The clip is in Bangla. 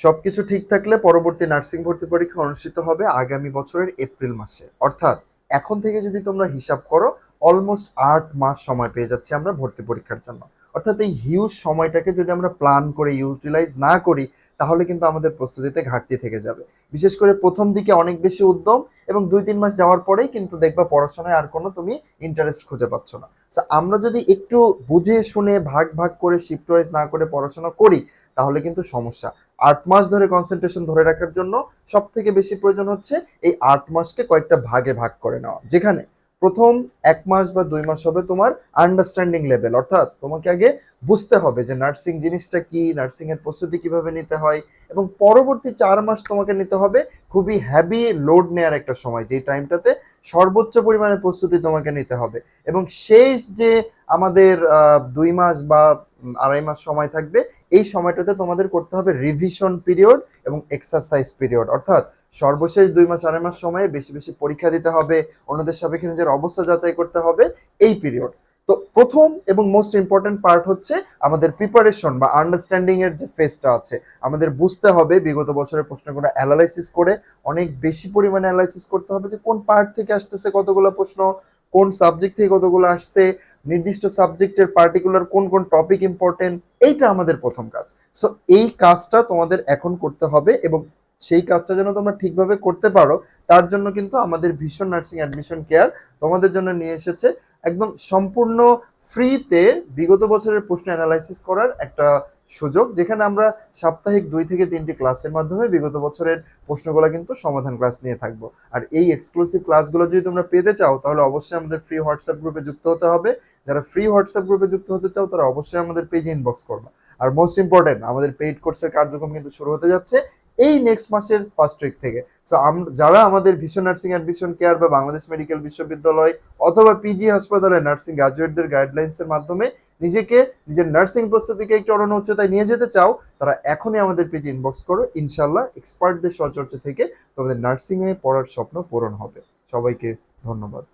সবকিছু ঠিক থাকলে পরবর্তী নার্সিং ভর্তি পরীক্ষা অনুষ্ঠিত হবে আগামী বছরের এপ্রিল মাসে। অর্থাৎ এখন থেকে যদি তোমরা হিসাব করো অলমোস্ট আট মাস সময় পেয়ে যাচ্ছি আমরা ভর্তি পরীক্ষার জন্য। অর্থাৎ এই হিউজ সময়টাকে যদি আমরা প্ল্যান করে ইউটিলাইজ না করি, তাহলে কিন্তু আমাদের প্রস্তুতিতে ঘাটতি থেকে যাবে। বিশেষ করে প্রথম দিকে অনেক বেশি উদ্যম এবং দুই তিন মাস যাওয়ার পরেই কিন্তু দেখবা পড়াশোনায় আর কোনো তুমি ইন্টারেস্ট খুঁজে পাচ্ছ না। আমরা যদি একটু বুঝে শুনে ভাগ ভাগ করে শিফট ওয়াইজ না করে পড়াশোনা করি, তাহলে কিন্তু সমস্যা। আট মাস ধরে কনসেন্ট্রেশন ধরে রাখার জন্য সব থেকে বেশি প্রয়োজন হচ্ছে এই আট মাসকে কয়েকটা ভাগে ভাগ করে নেওয়া। যেখানে প্রথম এক মাস বা দুই মাস হবে তোমার আন্ডারস্ট্যান্ডিং লেভেল অর্থাৎ তোমাকে আগে বুঝতে হবে যে নার্সিং জিনিসটা কি নার্সিং এর প্রস্তুতি কীভাবে নিতে হয়, এবং পরবর্তী চার মাস তোমাকে নিতে হবে খুবই হ্যাভি লোড নেওয়ার একটা সময়, যেই টাইমটাতে সর্বোচ্চ পরিমাণে প্রস্তুতি তোমাকে নিতে হবে। এবং শেষ যে আমাদের দুই মাস বা আড়াই মাস সময় থাকবে। এই সময়টাতে তোমাদের করতে হবে রিভিশন পিরিয়ড এবং এক্সারসাইজ পিরিয়ড অর্থাৎ সর্বশেষ দুই মাস, আড়াই মাস সময়ে বেশি বেশি পরীক্ষা দিতে হবে, অন্যদের সাপেক্ষে নিজের অবস্থা যাচাই করতে হবে, এই পিরিয়ড তো প্রথম এবং মোস্ট ইম্পর্টেন্ট পার্ট হচ্ছে আমাদের প্রিপারেশন বা আন্ডারস্ট্যান্ডিং এর যে ফেসটা আছে। আমাদের বুঝতে হবে, বিগত বছরের প্রশ্নগুলো অ্যানালাইসিস করে, অনেক বেশি পরিমাণে অ্যানালাইসিস করতে হবে যে কোন পার্ট থেকে আসতেছে কতগুলো প্রশ্ন, কোন সাবজেক্ট থেকে কতগুলো আসছে নির্দিষ্ট সাবজেক্টের পার্টিকুলার কোন কোন টপিক ইম্পর্টেন্ট এইটা আমাদের প্রথম কাজ। সো এই কাজটা তোমাদের এখন করতে হবে এবং সেই কাজটা যেন তোমরা ঠিকভাবে করতে পারো, তার জন্য কিন্তু আমাদের ভীষণ নার্সিং অ্যাডমিশন কেয়ার তোমাদের জন্য নিয়ে এসেছে। একদম সম্পূর্ণ ফ্রিতে বিগত বছরের প্রশ্ন অ্যানালাইসিস করার একটা সুযোগ, যেখানে আমরা সাপ্তাহিক দুই থেকে তিনটি ক্লাসের মাধ্যমে বিগত বছরের প্রশ্নগুলো কিন্তু সমাধান ক্লাস নিয়ে থাকব। আর এই এক্সক্লুসিভ ক্লাসগুলো যদি তোমরা পেতে চাও, তাহলে অবশ্যই আমাদের ফ্রি হোয়াটসঅ্যাপ গ্রুপে যুক্ত হতে হবে। যারা ফ্রি হোয়াটসঅ্যাপ গ্রুপে যুক্ত হতে চাও, তারা অবশ্যই আমাদের পেজে ইনবক্স করবে। আর মোস্ট ইম্পর্টেন্ট আমাদের পেইড কোর্সের কার্যক্রম কিন্তু শুরু হতে যাচ্ছে। এই নেক্সট মাসের ফার্স্ট উইক থেকে। সো যারা আমাদের ভীষণ নার্সিং অ্যাডমিশন কেয়ার বা বাংলাদেশ মেডিকেল বিশ্ববিদ্যালয় অথবা পিজি হাসপাতালে নার্সিং গ্রাজুয়েটদের গাইডলাইন্সের মাধ্যমে নিজেকে, নিজের নার্সিং প্রস্তুতিকে একটু অন্য উচ্চতায় নিয়ে যেতে চাও, তারা এখনই আমাদের পেজে ইনবক্স করো। ইনশাল্লাহ এক্সপার্টদের সহচর্চা থেকে তোমাদের নার্সিংয়ে পড়ার স্বপ্ন পূরণ হবে। সবাইকে ধন্যবাদ।